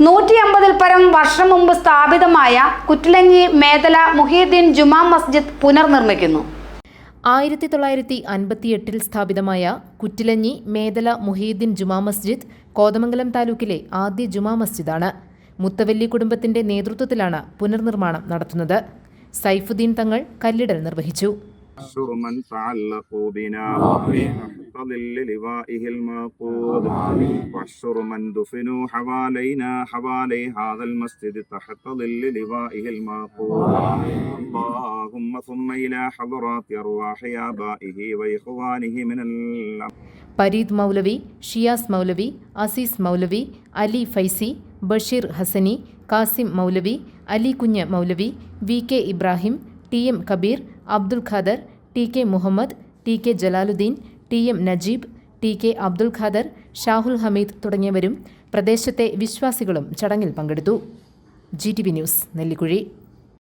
നൂറ്റി അമ്പതിൽ പരം വർഷം മുമ്പ് സ്ഥാപിതമായ കുറ്റിലങ്ങി മേദല മുഹീദ്ദീൻ ജുമാ മസ്ജിദ് പുനർനിർമ്മിക്കുന്നു. ആയിരത്തി തൊള്ളായിരത്തി അൻപത്തിയെട്ടിൽ സ്ഥാപിതമായ കുറ്റിലഞ്ഞി മേദല മുഹീദ്ദീൻ ജുമാ മസ്ജിദ് കോതമംഗലം താലൂക്കിലെ ആദ്യ ജുമാ മസ്ജിദാണ്. മുത്തവല്ലി കുടുംബത്തിന്റെ നേതൃത്വത്തിലാണ് പുനർനിർമ്മാണം നടത്തുന്നത്. സൈഫുദ്ദീൻ തങ്ങൾ കല്ലിടൽ നിർവഹിച്ചു. واحشر من تعلقوا بنا تحت ظل لوائه الموقود واحشر من دفنوا حوالينا حوالي هذا المسجد تحت ظل لوائه الموقود اللهم ثم إلى حضرات أرواح آبائه وإخوانه من الأمر പരീദ് മൗലവി ഷിയാസ് മൗലവി അസീസ് മൗലവി Ali Faizy Basheer Hasani Kasim Moulavi Ali Kunju Moulavi V K Ibrahim T M Kabeer Abdul Khader T K Muhammad T K Jalaluddin T M Najeeb T K Abdul Khader Shahul Hameed തുടങ്ങിയവരും പ്രദേശത്തെ വിശ്വാസികളും ചടങ്ങിൽ പങ്കെടുത്തു. G T V news Nellikuzhi.